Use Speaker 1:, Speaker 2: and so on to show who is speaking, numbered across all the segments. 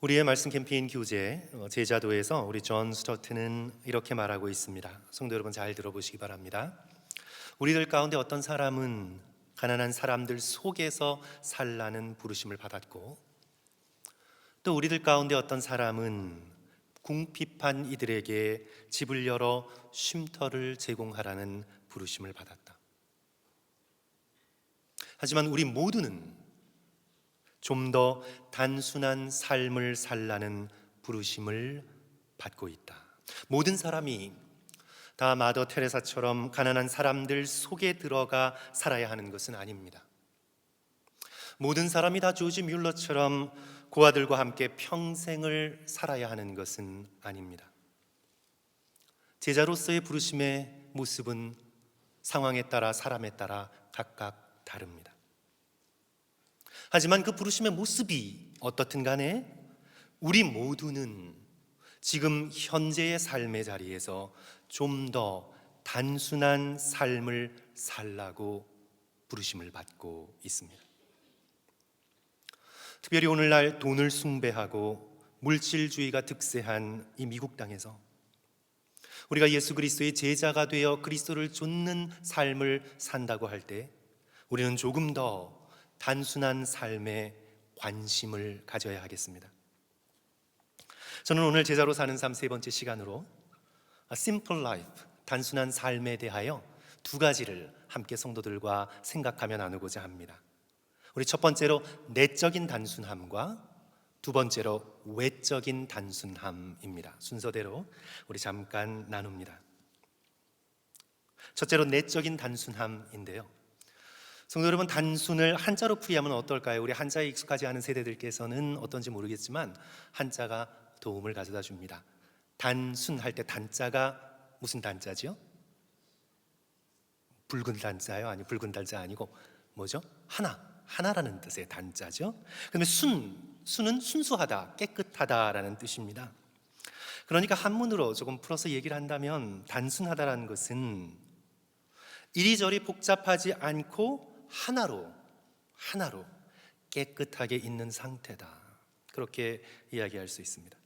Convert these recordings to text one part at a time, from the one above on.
Speaker 1: 우리의 말씀 캠페인 교재 어, 제자도에서 우리 존 스토트는 이렇게 말하고 있습니다. 성도 여러분 잘 들어보시기 바랍니다. 우리들 가운데 어떤 사람은 가난한 사람들 속에서 살라는 부르심을 받았고 또 우리들 가운데 어떤 사람은 궁핍한 이들에게 집을 열어 쉼터를 제공하라는 부르심을 받았다. 하지만 우리 모두는 좀 더 단순한 삶을 살라는 부르심을 받고 있다. 모든 사람이 다 마더 테레사처럼 가난한 사람들 속에 들어가 살아야 하는 것은 아닙니다. 모든 사람이 다 조지 뮬러처럼 고아들과 함께 평생을 살아야 하는 것은 아닙니다. 제자로서의 부르심의 모습은 상황에 따라 사람에 따라 각각 다릅니다. 하지만 그 부르심의 모습이 어떻든 간에 우리 모두는 지금 현재의 삶의 자리에서 좀 더 단순한 삶을 살라고 부르심을 받고 있습니다. 특별히 오늘날 돈을 숭배하고 물질주의가 득세한 이 미국 땅에서 우리가 예수 그리스도의 제자가 되어 그리스도를 좇는 삶을 산다고 할 때 우리는 조금 더 단순한 삶에 관심을 가져야 하겠습니다. 저는 오늘 제자로 사는 삶 세 번째 시간으로 Simple Life, 단순한 삶에 대하여 두 가지를 함께 성도들과 생각하며 나누고자 합니다. 우리 첫 번째로 내적인 단순함과 두 번째로 외적인 단순함입니다. 순서대로 우리 잠깐 나눕니다. 첫째로 내적인 단순함인데요. 성도 여러분 단순을 한자로 풀이하면 어떨까요? 우리 한자에 익숙하지 않은 세대들께서는 어떤지 모르겠지만 한자가 도움을 가져다 줍니다. 단순 할 때 단자가 무슨 단자죠? 붉은 단자요? 아니 붉은 단자 아니고 뭐죠? 하나 하나라는 뜻의 단자죠. 그다음에 순 순은 순수하다, 깨끗하다라는 뜻입니다. 그러니까 한문으로 조금 풀어서 얘기를 한다면 단순하다라는 것은 이리저리 복잡하지 않고 하나로 하나로 깨끗하게 있는 상태다. 그렇게 이야기할 수 있습니다.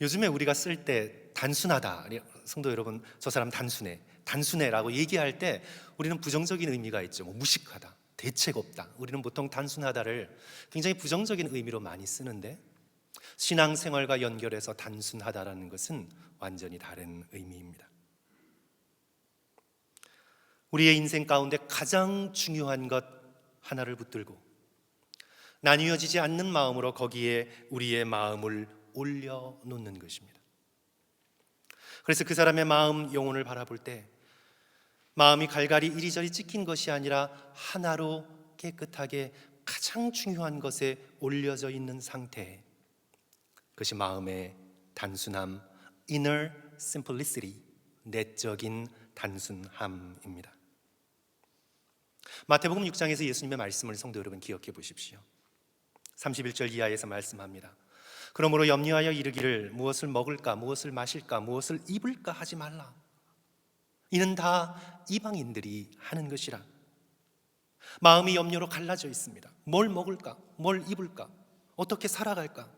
Speaker 1: 요즘에 우리가 쓸 때 단순하다. 성도 여러분, 저 사람 단순해. 단순해라고 얘기할 때 우리는 부정적인 의미가 있죠. 뭐 무식하다. 대책 없다. 우리는 보통 단순하다를 굉장히 부정적인 의미로 많이 쓰는데 신앙생활과 연결해서 단순하다라는 것은 완전히 다른 의미입니다. 우리의 인생 가운데 가장 중요한 것 하나를 붙들고 나뉘어지지 않는 마음으로 거기에 우리의 마음을 올려놓는 것입니다. 그래서 그 사람의 마음 영혼을 바라볼 때 마음이 갈갈이 이리저리 찍힌 것이 아니라 하나로 깨끗하게 가장 중요한 것에 올려져 있는 상태. 그것이 마음의 단순함, inner simplicity, 내적인 단순함입니다. 마태복음 6장에서 예수님의 말씀을 성도 여러분 기억해 보십시오. 31절 이하에서 말씀합니다. 그러므로 염려하여 이르기를 무엇을 먹을까, 무엇을 마실까, 무엇을 입을까 하지 말라. 이는 다 이방인들이 하는 것이라. 마음이 염려로 갈라져 있습니다. 뭘 먹을까? 뭘 입을까? 어떻게 살아갈까?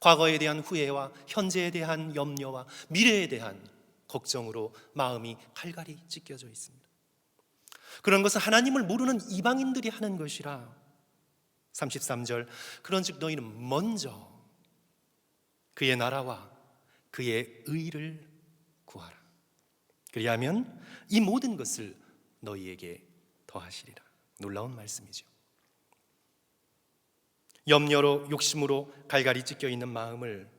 Speaker 1: 과거에 대한 후회와 현재에 대한 염려와 미래에 대한 걱정으로 마음이 칼갈이 찢겨져 있습니다. 그런 것은 하나님을 모르는 이방인들이 하는 것이라. 33절 그런즉 너희는 먼저 그의 나라와 그의 의를 구하라. 그리하면 이 모든 것을 너희에게 더하시리라. 놀라운 말씀이죠. 염려로 욕심으로 갈갈이 찢겨 있는 마음을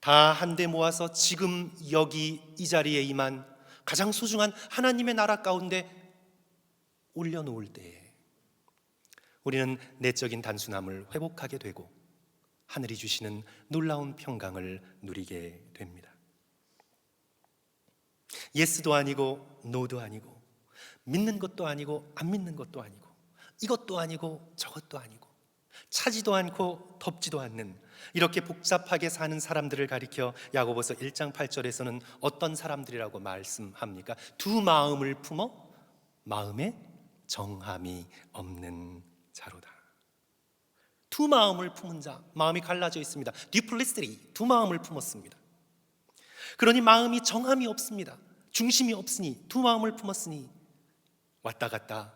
Speaker 1: 다 한데 모아서 지금 여기 이 자리에 임한 가장 소중한 하나님의 나라 가운데 올려놓을 때에 우리는 내적인 단순함을 회복하게 되고 하늘이 주시는 놀라운 평강을 누리게 됩니다. 예스도 아니고 노도 아니고 믿는 것도 아니고 안 믿는 것도 아니고 이것도 아니고 저것도 아니고 차지도 않고 덥지도 않는 이렇게 복잡하게 사는 사람들을 가리켜 야고보서 1장 8절에서는 어떤 사람들이라고 말씀합니까? 두 마음을 품어 마음에 정함이 없는 자로다. 두 마음을 품은 자, 마음이 갈라져 있습니다. 듀플리스리 두 마음을 품었습니다. 그러니 마음이 정함이 없습니다. 중심이 없으니 두 마음을 품었으니 왔다 갔다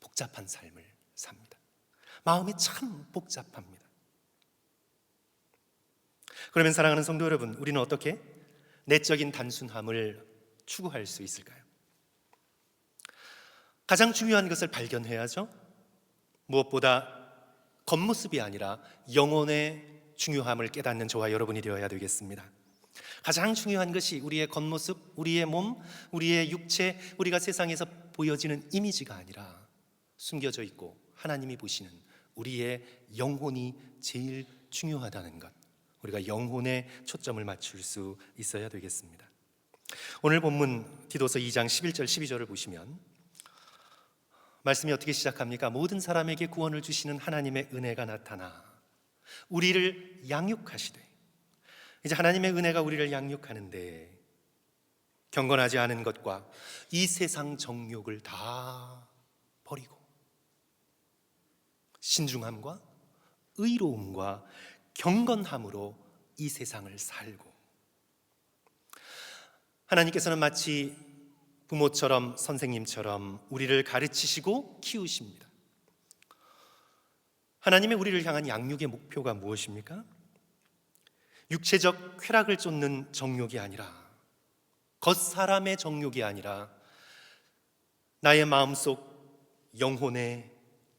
Speaker 1: 복잡한 삶을 삽니다. 마음이 참 복잡합니다. 그러면 사랑하는 성도 여러분, 우리는 어떻게 내적인 단순함을 추구할 수 있을까요? 가장 중요한 것을 발견해야죠. 무엇보다 겉모습이 아니라 영혼의 중요함을 깨닫는 저와 여러분이 되어야 되겠습니다. 가장 중요한 것이 우리의 겉모습, 우리의 몸, 우리의 육체, 우리가 세상에서 보여지는 이미지가 아니라 숨겨져 있고 하나님이 보시는 우리의 영혼이 제일 중요하다는 것. 우리가 영혼에 초점을 맞출 수 있어야 되겠습니다. 오늘 본문 디도서 2장 11절 12절을 보시면 말씀이 어떻게 시작합니까? 모든 사람에게 구원을 주시는 하나님의 은혜가 나타나 우리를 양육하시되 이제 하나님의 은혜가 우리를 양육하는데 경건하지 않은 것과 이 세상 정욕을 다 버리고 신중함과 의로움과 경건함으로 이 세상을 살고 하나님께서는 마치 부모처럼 선생님처럼 우리를 가르치시고 키우십니다. 하나님의 우리를 향한 양육의 목표가 무엇입니까? 육체적 쾌락을 쫓는 정욕이 아니라 겉사람의 정욕이 아니라 나의 마음속 영혼의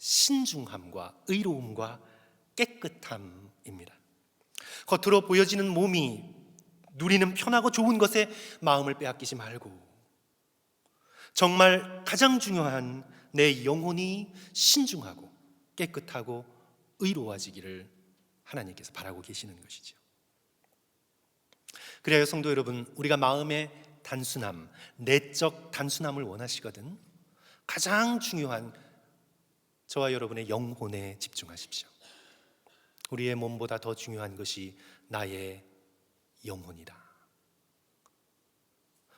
Speaker 1: 신중함과 의로움과 깨끗함입니다. 겉으로 보여지는 몸이 누리는 편하고 좋은 것에 마음을 빼앗기지 말고 정말 가장 중요한 내 영혼이 신중하고 깨끗하고 의로워지기를 하나님께서 바라고 계시는 것이죠. 그래요, 성도 여러분, 우리가 마음의 단순함, 내적 단순함을 원하시거든 가장 중요한 저와 여러분의 영혼에 집중하십시오. 우리의 몸보다 더 중요한 것이 나의 영혼이다.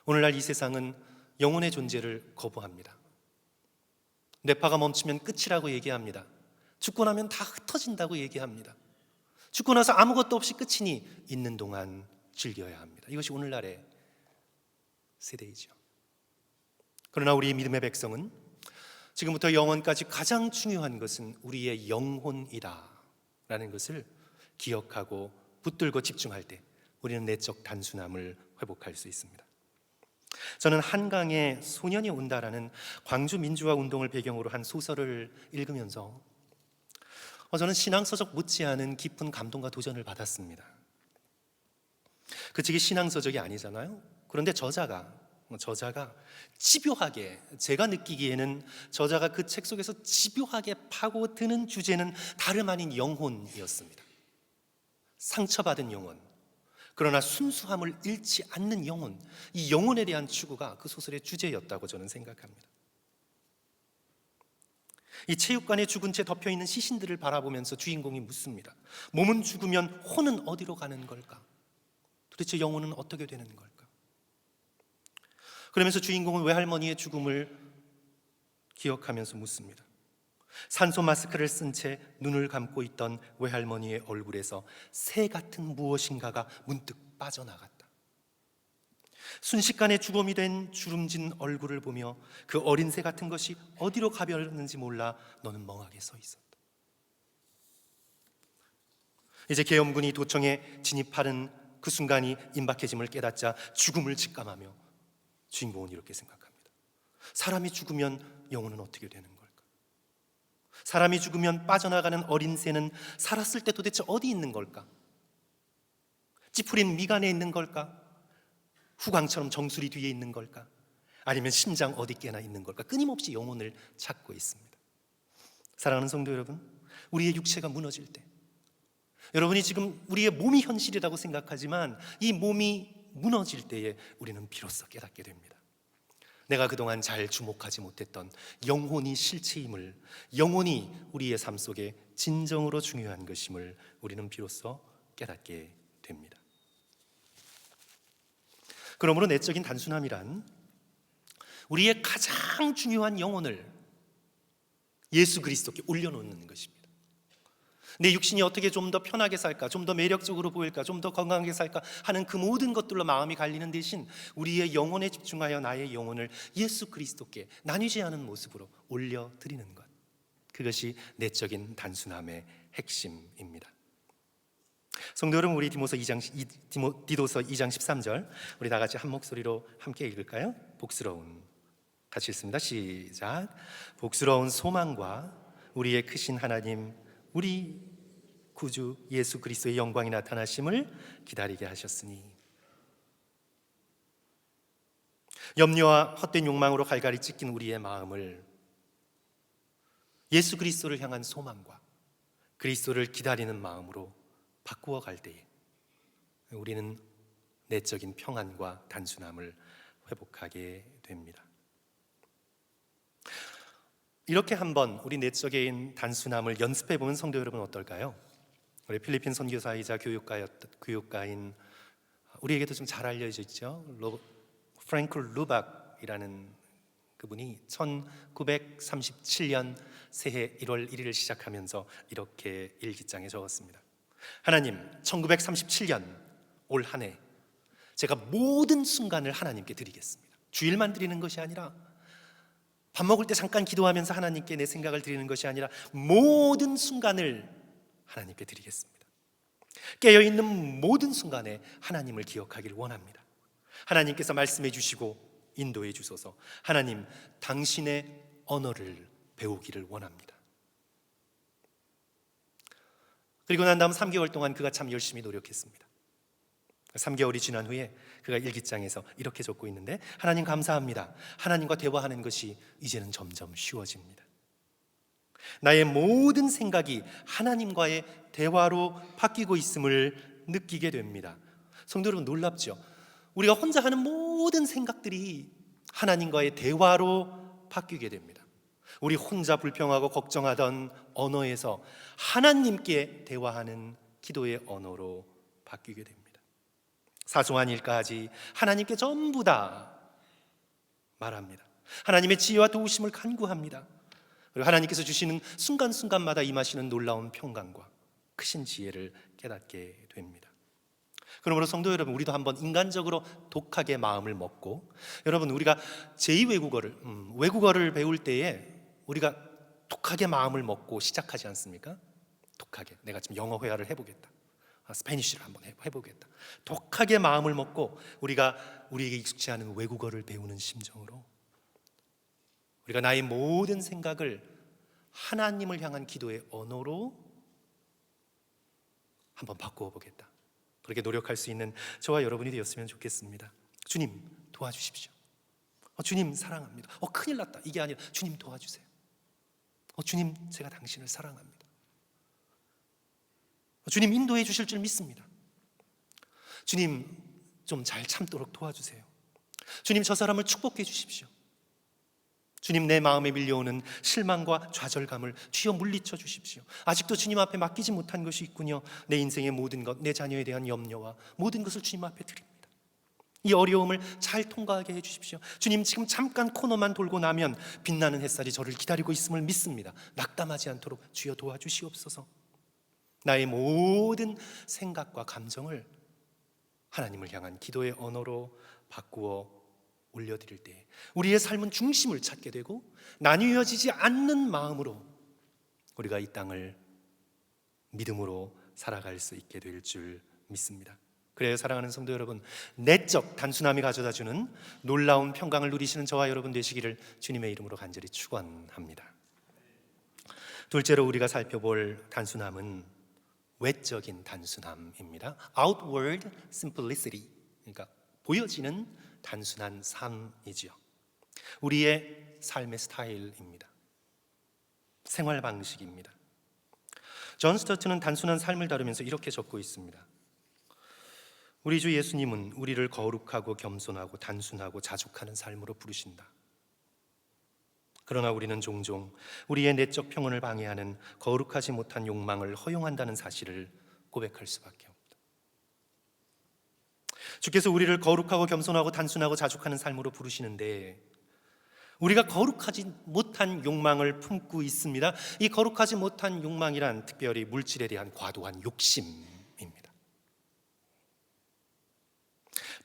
Speaker 1: 오늘날 이 세상은 영혼의 존재를 거부합니다. 뇌파가 멈추면 끝이라고 얘기합니다. 죽고 나면 다 흩어진다고 얘기합니다. 죽고 나서 아무것도 없이 끝이니 있는 동안 즐겨야 합니다. 이것이 오늘날의 세대이죠. 그러나 우리 믿음의 백성은 지금부터 영원까지 가장 중요한 것은 우리의 영혼이다. 라는 것을 기억하고 붙들고 집중할 때 우리는 내적 단순함을 회복할 수 있습니다. 저는 한강에 소년이 온다라는 광주 민주화 운동을 배경으로 한 소설을 읽으면서 어, 저는 신앙서적 못지않은 깊은 감동과 도전을 받았습니다. 그 책이 신앙서적이 아니잖아요. 그런데 저자가 저자가 집요하게 제가 느끼기에는 저자가 그 책 속에서 집요하게 파고드는 주제는 다름 아닌 영혼이었습니다. 상처받은 영혼. 그러나 순수함을 잃지 않는 영혼. 이 영혼에 대한 추구가 그 소설의 주제였다고 저는 생각합니다. 이 체육관에 죽은 채 덮여 있는 시신들을 바라보면서 주인공이 묻습니다. 몸은 죽으면 혼은 어디로 가는 걸까? 도대체 영혼은 어떻게 되는 걸까? 그러면서 주인공은 외할머니의 죽음을 기억하면서 묻습니다. 산소 마스크를 쓴 채 눈을 감고 있던 외할머니의 얼굴에서 새 같은 무엇인가가 문득 빠져나갔다. 순식간에 주검이 된 주름진 얼굴을 보며 그 어린 새 같은 것이 어디로 가버렸는지 몰라 너는 멍하게 서 있었다. 이제 계엄군이 도청에 진입하는 그 순간이 임박해짐을 깨닫자 죽음을 직감하며 주인공은 이렇게 생각합니다. 사람이 죽으면 영혼은 어떻게 되는 걸까? 사람이 죽으면 빠져나가는 어린 새는 살았을 때 도대체 어디 있는 걸까? 찌푸린 미간에 있는 걸까? 후광처럼 정수리 뒤에 있는 걸까? 아니면 심장 어디께나 있는 걸까? 끊임없이 영혼을 찾고 있습니다. 사랑하는 성도 여러분, 우리의 육체가 무너질 때, 여러분이 지금 우리의 몸이 현실이라고 생각하지만 이 몸이 무너질 때에 우리는 비로소 깨닫게 됩니다. 내가 그동안 잘 주목하지 못했던 영혼이 실체임을, 영혼이 우리의 삶 속에 진정으로 중요한 것임을 우리는 비로소 깨닫게 됩니다. 그러므로 내적인 단순함이란 우리의 가장 중요한 영혼을 예수 그리스도께 올려놓는 것입니다. 내 육신이 어떻게 좀 더 편하게 살까, 좀 더 매력적으로 보일까, 좀 더 건강하게 살까 하는 그 모든 것들로 마음이 갈리는 대신 우리의 영혼에 집중하여 나의 영혼을 예수 그리스도께 나뉘지 않은 모습으로 올려 드리는 것. 그것이 내적인 단순함의 핵심입니다. 성도 여러분, 우리 디모서 2장 이- 디모, 디도서 2장 13절 우리 다 같이 한 목소리로 함께 읽을까요? 복스러운 같이 읽습니다. 시작. 복스러운 소망과 우리의 크신 하나님 우리 구주 예수 그리스도의 영광이 나타나심을 기다리게 하셨으니 염려와 헛된 욕망으로 갈갈이 찢긴 우리의 마음을 예수 그리스도를 향한 소망과 그리스도를 기다리는 마음으로 바꾸어 갈 때에 우리는 내적인 평안과 단순함을 회복하게 됩니다. 이렇게 한번 우리 내적인 단순함을 연습해 보면 성도 여러분 어떨까요? 우리 필리핀 선교사이자 교육가였 교육가인 우리에게도 좀 잘 알려져 있죠. 로, 프랭클 루박이라는 그분이 1937년 새해 1월 1일을 시작하면서 이렇게 일기장에 적었습니다. 하나님, 1937년 올 한 해 제가 모든 순간을 하나님께 드리겠습니다. 주일만 드리는 것이 아니라 밥 먹을 때 잠깐 기도하면서 하나님께 내 생각을 드리는 것이 아니라 모든 순간을 하나님께 드리겠습니다. 깨어 있는 모든 순간에 하나님을 기억하기를 원합니다. 하나님께서 말씀해 주시고 인도해 주소서. 하나님, 당신의 언어를 배우기를 원합니다. 그리고 난 다음 3개월 동안 그가 참 열심히 노력했습니다. 3개월이 지난 후에 그가 일기장에서 이렇게 적고 있는데 하나님 감사합니다. 하나님과 대화하는 것이 이제는 점점 쉬워집니다. 나의 모든 생각이 하나님과의 대화로 바뀌고 있음을 느끼게 됩니다. 성도 여러분 놀랍죠? 우리가 혼자 하는 모든 생각들이 하나님과의 대화로 바뀌게 됩니다. 우리 혼자 불평하고 걱정하던 언어에서 하나님께 대화하는 기도의 언어로 바뀌게 됩니다. 사소한 일까지 하나님께 전부 다 말합니다. 하나님의 지혜와 도우심을 간구합니다. 그리고 하나님께서 주시는 순간순간마다 임하시는 놀라운 평강과 크신 지혜를 깨닫게 됩니다. 그러므로 성도 여러분, 우리도 한번 인간적으로 독하게 마음을 먹고 여러분 우리가 제2 외국어를 음, 외국어를 배울 때에 우리가 독하게 마음을 먹고 시작하지 않습니까? 독하게 내가 지금 영어 회화를 해보겠다. 아, 스페니쉬를 한번 해- 해보겠다. 독하게 마음을 먹고 우리가 우리에게 익숙치 않은 외국어를 배우는 심정으로 우리가 나의 모든 생각을 하나님을 향한 기도의 언어로 한번 바꾸어 보겠다. 그렇게 노력할 수 있는 저와 여러분이 되었으면 좋겠습니다. 주님 도와주십시오. 어, 주님 사랑합니다. 어 큰일 났다. 이게 아니라 주님 도와주세요. 어, 주님 제가 당신을 사랑합니다. 어, 주님 인도해 주실 줄 믿습니다. 주님 좀 잘 참도록 도와주세요. 주님 저 사람을 축복해 주십시오. 주님 내 마음에 밀려오는 실망과 좌절감을 주여 물리쳐 주십시오. 아직도 주님 앞에 맡기지 못한 것이 있군요. 내 인생의 모든 것, 내 자녀에 대한 염려와 모든 것을 주님 앞에 드립니다. 이 어려움을 잘 통과하게 해 주십시오. 주님 지금 잠깐 코너만 돌고 나면 빛나는 햇살이 저를 기다리고 있음을 믿습니다. 낙담하지 않도록 주여 도와주시옵소서. 나의 모든 생각과 감정을 하나님을 향한 기도의 언어로 바꾸어 올려드릴 때 우리의 삶은 중심을 찾게 되고 나뉘어지지 않는 마음으로 우리가 이 땅을 믿음으로 살아갈 수 있게 될 줄 믿습니다. 그래요, 사랑하는 성도 여러분, 내적 단순함이 가져다주는 놀라운 평강을 누리시는 저와 여러분 되시기를 주님의 이름으로 간절히 축원합니다. 둘째로 우리가 살펴볼 단순함은 외적인 단순함입니다. Outward simplicity, 그러니까 보여지는 단순한 삶이지요. 우리의 삶의 스타일입니다. 생활 방식입니다. 존 스터트는 단순한 삶을 다루면서 이렇게 적고 있습니다. 우리 주 예수님은 우리를 거룩하고 겸손하고 단순하고 자족하는 삶으로 부르신다. 그러나 우리는 종종 우리의 내적 평온을 방해하는 거룩하지 못한 욕망을 허용한다는 사실을 고백할 수밖에 없다. 주께서 우리를 거룩하고 겸손하고 단순하고 자족하는 삶으로 부르시는데 우리가 거룩하지 못한 욕망을 품고 있습니다. 이 거룩하지 못한 욕망이란 특별히 물질에 대한 과도한 욕심입니다.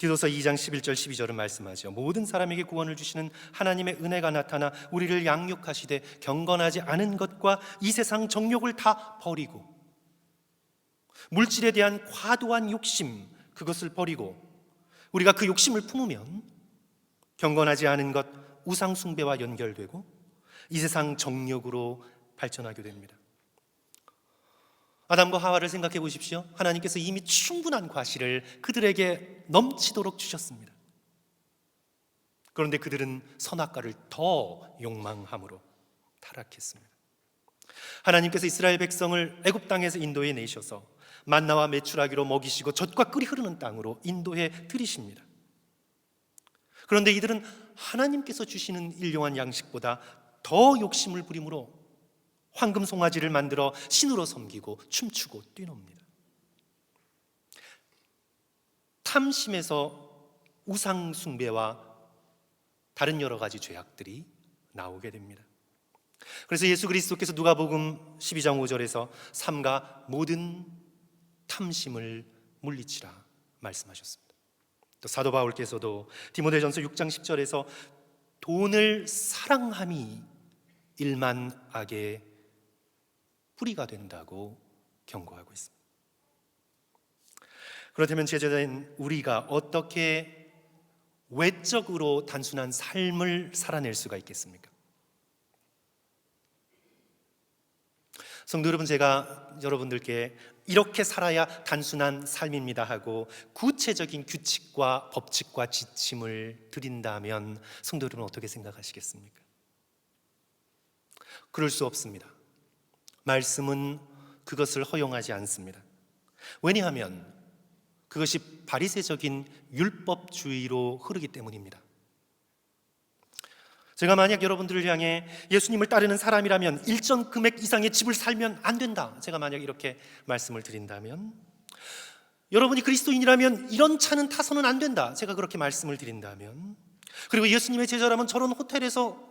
Speaker 1: 디도서 2장 11절 12절은 말씀하죠. 모든 사람에게 구원을 주시는 하나님의 은혜가 나타나 우리를 양육하시되 경건하지 않은 것과 이 세상 정욕을 다 버리고 물질에 대한 과도한 욕심 그것을 버리고 우리가 그 욕심을 품으면 경건하지 않은 것 우상 숭배와 연결되고 이 세상 정욕으로 발전하게 됩니다. 아담과 하와를 생각해 보십시오. 하나님께서 이미 충분한 과실을 그들에게 넘치도록 주셨습니다. 그런데 그들은 선악과를 더 욕망함으로 타락했습니다. 하나님께서 이스라엘 백성을 애굽 땅에서 인도해 내셔서 만나와 메추라기로 먹이시고 젖과 꿀이 흐르는 땅으로 인도해 들이십니다. 그런데 이들은 하나님께서 주시는 일용한 양식보다 더 욕심을 부림으로 황금 송아지를 만들어 신으로 섬기고 춤추고 뛰놉니다. 탐심에서 우상 숭배와 다른 여러 가지 죄악들이 나오게 됩니다. 그래서 예수 그리스도께서 누가복음 12장 5절에서 삼가 모든 탐심을 물리치라 말씀하셨습니다. 또 사도 바울께서도 디모데전서 6장 10절에서 돈을 사랑함이 일만 악의 뿌리가 된다고 경고하고 있습니다. 그렇다면 제자된 우리가 어떻게 외적으로 단순한 삶을 살아낼 수가 있겠습니까? 성도 여러분, 제가 여러분들께 이렇게 살아야 단순한 삶입니다 하고 구체적인 규칙과 법칙과 지침을 드린다면 성도 여러분 어떻게 생각하시겠습니까? 그럴 수 없습니다. 말씀은 그것을 허용하지 않습니다. 왜냐하면 그것이 바리새적인 율법주의로 흐르기 때문입니다. 제가 만약 여러분들을 향해 예수님을 따르는 사람이라면 일정 금액 이상의 집을 살면 안 된다. 제가 만약 이렇게 말씀을 드린다면 여러분이 그리스도인이라면 이런 차는 타서는 안 된다. 제가 그렇게 말씀을 드린다면 그리고 예수님의 제자라면 저런 호텔에서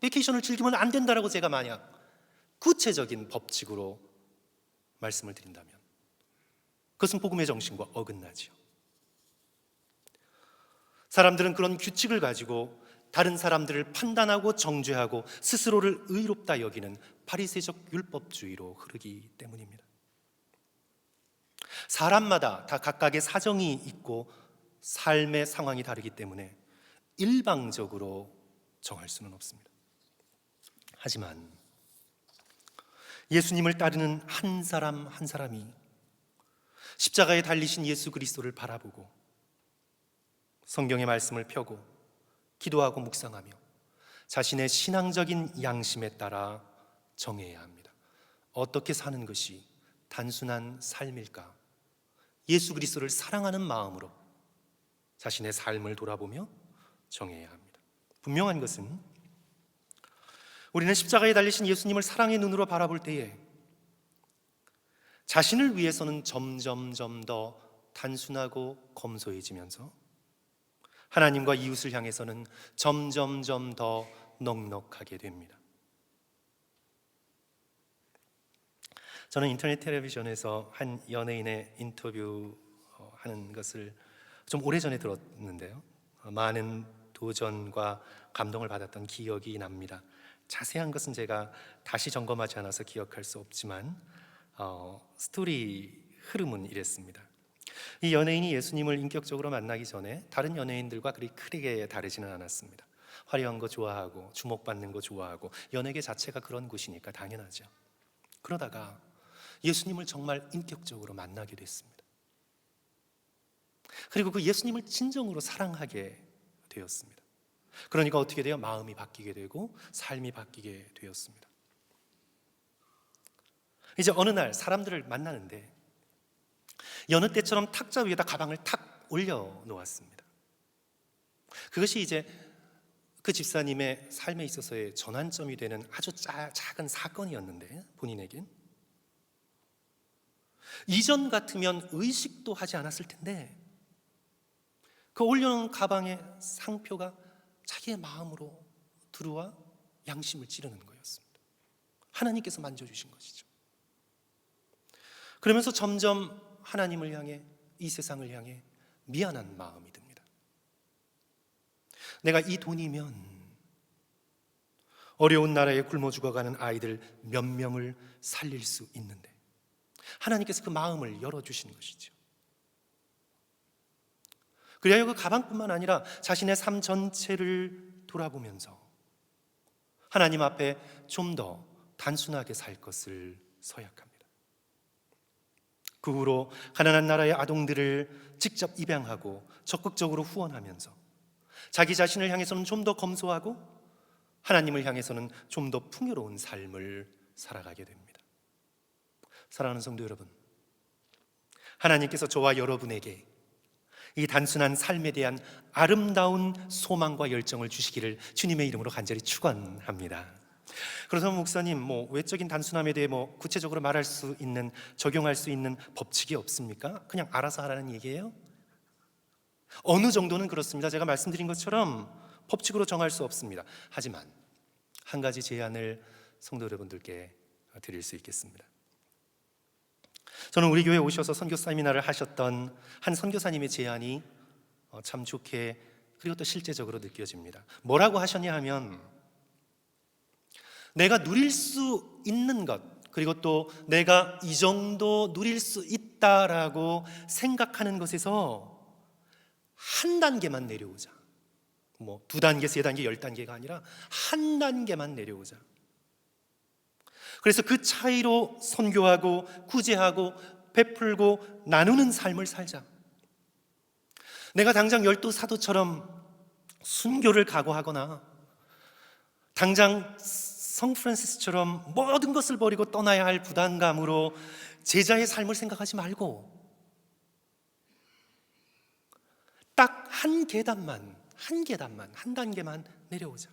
Speaker 1: 베케이션을 즐기면 안 된다라고 제가 만약 구체적인 법칙으로 말씀을 드린다면 그것은 복음의 정신과 어긋나지요. 사람들은 그런 규칙을 가지고 다른 사람들을 판단하고 정죄하고 스스로를 의롭다 여기는 바리새적 율법주의로 흐르기 때문입니다. 사람마다 다 각각의 사정이 있고 삶의 상황이 다르기 때문에 일방적으로 정할 수는 없습니다. 하지만 예수님을 따르는 한 사람 한 사람이 십자가에 달리신 예수 그리스도를 바라보고 성경의 말씀을 펴고 기도하고 묵상하며 자신의 신앙적인 양심에 따라 정해야 합니다. 어떻게 사는 것이 단순한 삶일까? 예수 그리스도를 사랑하는 마음으로 자신의 삶을 돌아보며 정해야 합니다. 분명한 것은 우리는 십자가에 달리신 예수님을 사랑의 눈으로 바라볼 때에 자신을 위해서는 점점점 더 단순하고 검소해지면서 하나님과 이웃을 향해서는 점점점 더 넉넉하게 됩니다. 저는 인터넷 텔레비전에서 한 연예인의 인터뷰 하는 것을 좀 오래전에 들었는데요. 많은 도전과 감동을 받았던 기억이 납니다. 자세한 것은 제가 다시 점검하지 않아서 기억할 수 없지만 어, 스토리 흐름은 이랬습니다. 이 연예인이 예수님을 인격적으로 만나기 전에 다른 연예인들과 그리 크게 다르지는 않았습니다. 화려한 거 좋아하고 주목받는 거 좋아하고 연예계 자체가 그런 곳이니까 당연하죠. 그러다가 예수님을 정말 인격적으로 만나게 됐습니다. 그리고 그 예수님을 진정으로 사랑하게 되었습니다. 그러니까 어떻게 돼요? 마음이 바뀌게 되고 삶이 바뀌게 되었습니다. 이제 어느 날 사람들을 만나는데 여느 때처럼 탁자 위에다 가방을 탁 올려 놓았습니다. 그것이 이제 그 집사님의 삶에 있어서의 전환점이 되는 아주 짜, 작은 사건이었는데 본인에겐 이전 같으면 의식도 하지 않았을 텐데 그 올려놓은 가방의 상표가 자기의 마음으로 두루와 양심을 찌르는 거였습니다. 하나님께서 만져주신 것이죠. 그러면서 점점 하나님을 향해 이 세상을 향해 미안한 마음이 듭니다. 내가 이 돈이면 어려운 나라에 굶어 죽어가는 아이들 몇 명을 살릴 수 있는데 하나님께서 그 마음을 열어주신 것이죠. 그래야 그 가방뿐만 아니라 자신의 삶 전체를 돌아보면서 하나님 앞에 좀 더 단순하게 살 것을 서약합니다. 그 후로 가난한 나라의 아동들을 직접 입양하고 적극적으로 후원하면서 자기 자신을 향해서는 좀 더 검소하고 하나님을 향해서는 좀 더 풍요로운 삶을 살아가게 됩니다. 사랑하는 성도 여러분, 하나님께서 저와 여러분에게 이 단순한 삶에 대한 아름다운 소망과 열정을 주시기를 주님의 이름으로 간절히 축원합니다. 그래서 목사님, 뭐 외적인 단순함에 대해 뭐 구체적으로 말할 수 있는 적용할 수 있는 법칙이 없습니까? 그냥 알아서 하라는 얘기예요? 어느 정도는 그렇습니다. 제가 말씀드린 것처럼 법칙으로 정할 수 없습니다. 하지만 한 가지 제안을 성도 여러분들께 드릴 수 있겠습니다. 저는 우리 교회 에 오셔서 선교 세미나를 하셨던 한 선교사님의 제안이 어, 참 좋게 그리고 또 실제적으로 느껴집니다. 뭐라고 하셨냐 하면 내가 누릴 수 있는 것 그리고 또 내가 이 정도 누릴 수 있다라고 생각하는 것에서 한 단계만 내려오자. 뭐 두 단계, 세 단계, 열 단계가 아니라 한 단계만 내려오자. 그래서 그 차이로 선교하고 구제하고 베풀고 나누는 삶을 살자. 내가 당장 열두 사도처럼 순교를 각오하거나 당장 성 프란시스처럼 모든 것을 버리고 떠나야 할 부담감으로 제자의 삶을 생각하지 말고 딱 한 계단만 한 계단만 한 단계만 내려오자.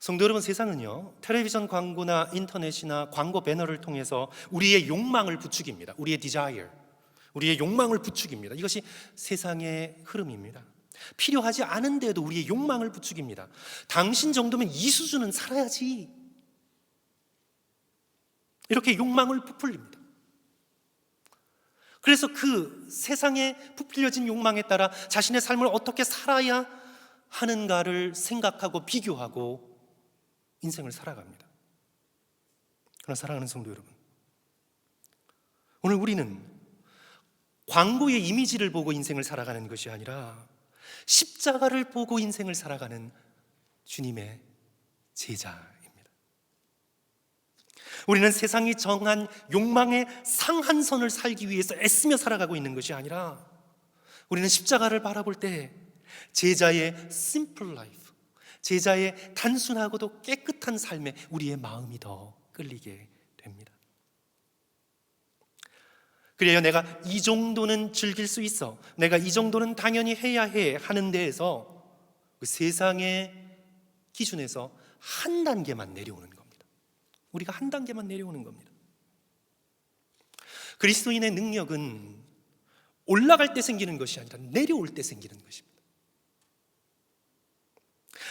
Speaker 1: 성도 여러분 세상은요 텔레비전 광고나 인터넷이나 광고 배너를 통해서 우리의 욕망을 부추깁니다. 우리의 desire, 우리의 욕망을 부추깁니다. 이것이 세상의 흐름입니다. 필요하지 않은데도 우리의 욕망을 부추깁니다. 당신 정도면 이 수준은 살아야지. 이렇게 욕망을 부풀립니다. 그래서 그 세상에 부풀려진 욕망에 따라 자신의 삶을 어떻게 살아야 하는가를 생각하고 비교하고 인생을 살아갑니다. 그러나 사랑하는 성도 여러분, 오늘 우리는 광고의 이미지를 보고 인생을 살아가는 것이 아니라 십자가를 보고 인생을 살아가는 주님의 제자입니다. 우리는 세상이 정한 욕망의 상한선을 살기 위해서 애쓰며 살아가고 있는 것이 아니라 우리는 십자가를 바라볼 때 제자의 simple 제자의 단순하고도 깨끗한 삶에 우리의 마음이 더 끌리게 됩니다. 그래요. 내가 이 정도는 즐길 수 있어. 내가 이 정도는 당연히 해야 해 하는 데에서 그 세상의 기준에서 한 단계만 내려오는 겁니다. 우리가 한 단계만 내려오는 겁니다. 그리스도인의 능력은 올라갈 때 생기는 것이 아니라 내려올 때 생기는 것입니다.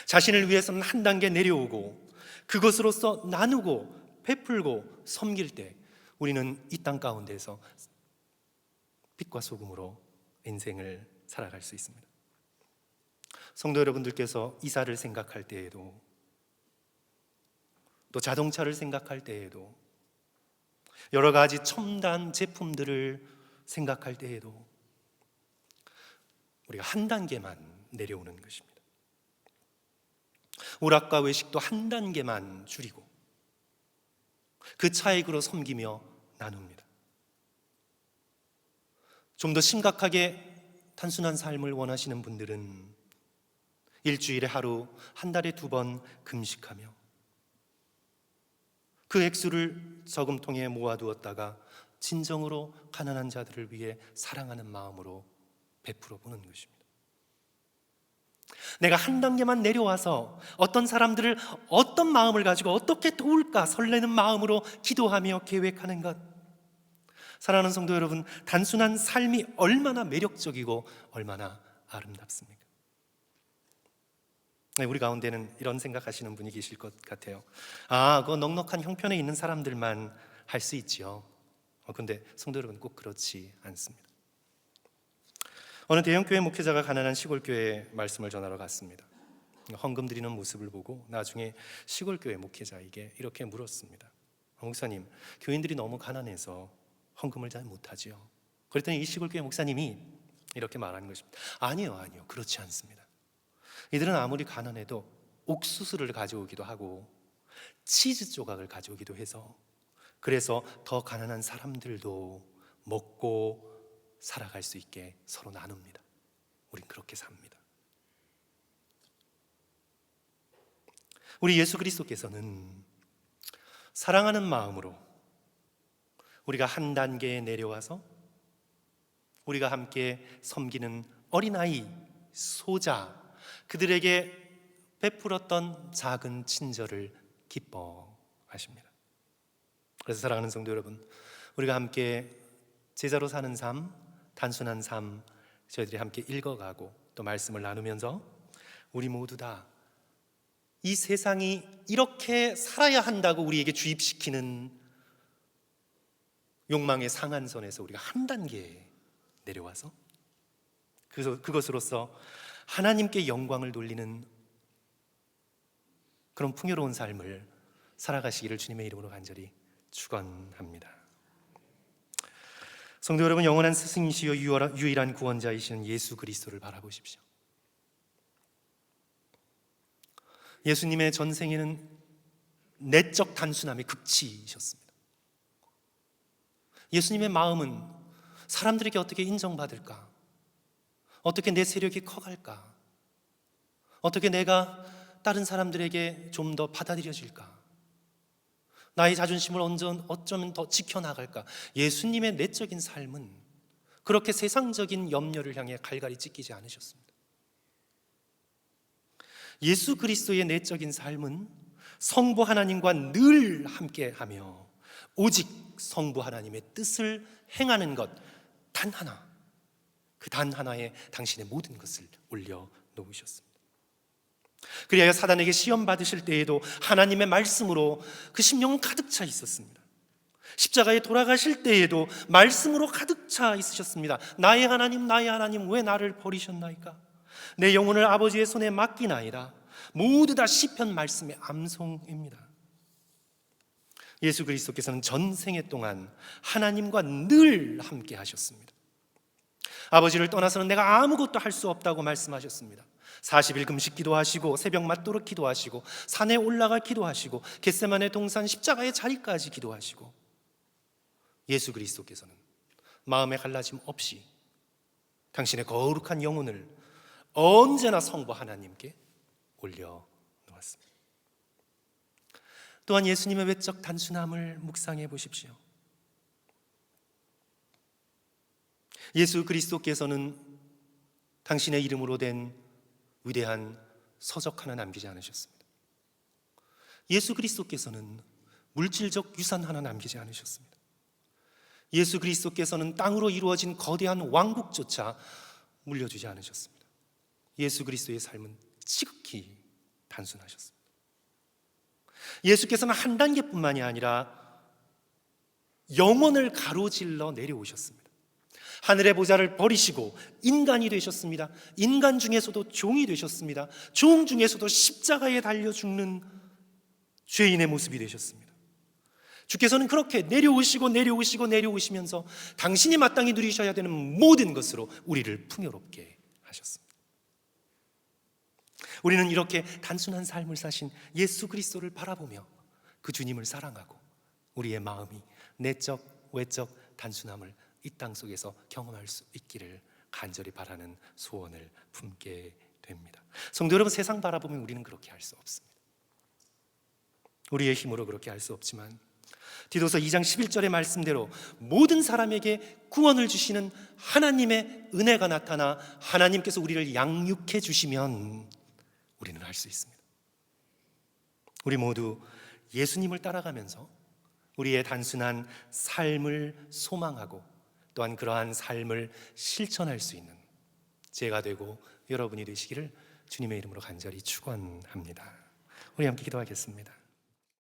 Speaker 1: 자신을 위해서는 한 단계 내려오고 그것으로서 나누고 베풀고 섬길 때 우리는 이 땅 가운데서 빛과 소금으로 인생을 살아갈 수 있습니다. 성도 여러분들께서 이사를 생각할 때에도 또 자동차를 생각할 때에도 여러 가지 첨단 제품들을 생각할 때에도 우리가 한 단계만 내려오는 것입니다. 오락과 외식도 한 단계만 줄이고 그 차익으로 섬기며 나눕니다. 좀 더 심각하게 단순한 삶을 원하시는 분들은 일주일에 하루, 한 달에 두 번 금식하며 그 액수를 저금통에 모아두었다가 진정으로 가난한 자들을 위해 사랑하는 마음으로 베풀어 보는 것입니다. 내가 한 단계만 내려와서 어떤 사람들을 어떤 마음을 가지고 어떻게 도울까 설레는 마음으로 기도하며 계획하는 것. 사랑하는 성도 여러분, 단순한 삶이 얼마나 매력적이고 얼마나 아름답습니까? 네, 우리 가운데는 이런 생각하시는 분이 계실 것 같아요. 아, 그 넉넉한 형편에 있는 사람들만 할 수 있지요. 어, 근데 성도 여러분 꼭 그렇지 않습니다. 어느 대형 교회 목회자가 가난한 시골 교회에 말씀을 전하러 갔습니다. 헌금 드리는 모습을 보고 나중에 시골 교회 목회자에게 이렇게 물었습니다. 어, 목사님, 교인들이 너무 가난해서 헌금을 잘 못하지요. 그랬더니 이 시골 교회 목사님이 이렇게 말하는 것입니다. 아니요, 아니요, 그렇지 않습니다. 이들은 아무리 가난해도 옥수수를 가져오기도 하고 치즈 조각을 가져오기도 해서 그래서 더 가난한 사람들도 먹고 살아갈 수 있게 서로 나눕니다. 우린 그렇게 삽니다. 우리 예수 그리스도께서는 사랑하는 마음으로 우리가 한 단계에 내려와서 우리가 함께 섬기는 어린아이, 소자, 그들에게 베풀었던 작은 친절을 기뻐하십니다. 그래서 사랑하는 성도 여러분, 우리가 함께 제자로 사는 삶, 단순한 삶, 저희들이 함께 읽어가고 또 말씀을 나누면서 우리 모두 다 이 세상이 이렇게 살아야 한다고 우리에게 주입시키는 욕망의 상한선에서 우리가 한 단계 내려와서 그것으로서 하나님께 영광을 돌리는 그런 풍요로운 삶을 살아가시기를 주님의 이름으로 간절히 축원합니다. 성도 여러분 영원한 스승이시여 유일한 구원자이시는 예수 그리스도를 바라보십시오. 예수님의 전생에는 내적 단순함의 극치이셨습니다. 예수님의 마음은 사람들에게 어떻게 인정받을까? 어떻게 내 세력이 커갈까? 어떻게 내가 다른 사람들에게 좀 더 받아들여질까? 나의 자존심을 어쩌면 더 지켜나갈까? 예수님의 내적인 삶은 그렇게 세상적인 염려를 향해 갈갈이 찢기지 않으셨습니다. 예수 그리스도의 내적인 삶은 성부 하나님과 늘 함께하며 오직 성부 하나님의 뜻을 행하는 것 단 하나, 그 단 하나에 당신의 모든 것을 올려 놓으셨습니다. 그리하여 사단에게 시험 받으실 때에도 하나님의 말씀으로 그 심령은 가득 차 있었습니다. 십자가에 돌아가실 때에도 말씀으로 가득 차 있으셨습니다. 나의 하나님, 나의 하나님, 왜 나를 버리셨나이까? 내 영혼을 아버지의 손에 맡기나이다. 모두 다 시편 말씀의 암송입니다. 예수 그리스도께서는 전생에 동안 하나님과 늘 함께 하셨습니다. 아버지를 떠나서는 내가 아무것도 할 수 없다고 말씀하셨습니다. 40일 금식 기도하시고 새벽 맞도록 기도하시고 산에 올라가 기도하시고 겟세만의 동산 십자가의 자리까지 기도하시고 예수 그리스도께서는 마음의 갈라짐 없이 당신의 거룩한 영혼을 언제나 성부 하나님께 올려 놓았습니다. 또한 예수님의 외적 단순함을 묵상해 보십시오. 예수 그리스도께서는 당신의 이름으로 된 위대한 서적 하나 남기지 않으셨습니다. 예수 그리스도께서는 물질적 유산 하나 남기지 않으셨습니다. 예수 그리스도께서는 땅으로 이루어진 거대한 왕국조차 물려주지 않으셨습니다. 예수 그리스도의 삶은 지극히 단순하셨습니다. 예수께서는 한 단계뿐만이 아니라 영혼을 가로질러 내려오셨습니다. 하늘의 보좌를 버리시고 인간이 되셨습니다. 인간 중에서도 종이 되셨습니다. 종 중에서도 십자가에 달려 죽는 죄인의 모습이 되셨습니다. 주께서는 그렇게 내려오시고 내려오시고 내려오시면서 당신이 마땅히 누리셔야 되는 모든 것으로 우리를 풍요롭게 하셨습니다. 우리는 이렇게 단순한 삶을 사신 예수 그리스도를 바라보며 그 주님을 사랑하고 우리의 마음이 내적 외적 단순함을 이 땅 속에서 경험할 수 있기를 간절히 바라는 소원을 품게 됩니다. 성도 여러분, 세상 바라보면 우리는 그렇게 할 수 없습니다. 우리의 힘으로 그렇게 할 수 없지만 디도서 2장 11절의 말씀대로 모든 사람에게 구원을 주시는 하나님의 은혜가 나타나 하나님께서 우리를 양육해 주시면 우리는 할 수 있습니다. 우리 모두 예수님을 따라가면서 우리의 단순한 삶을 소망하고 또한 그러한 삶을 실천할 수 있는 제가 되고 여러분이 되시기를 주님의 이름으로 간절히 축원합니다. 우리 함께 기도하겠습니다.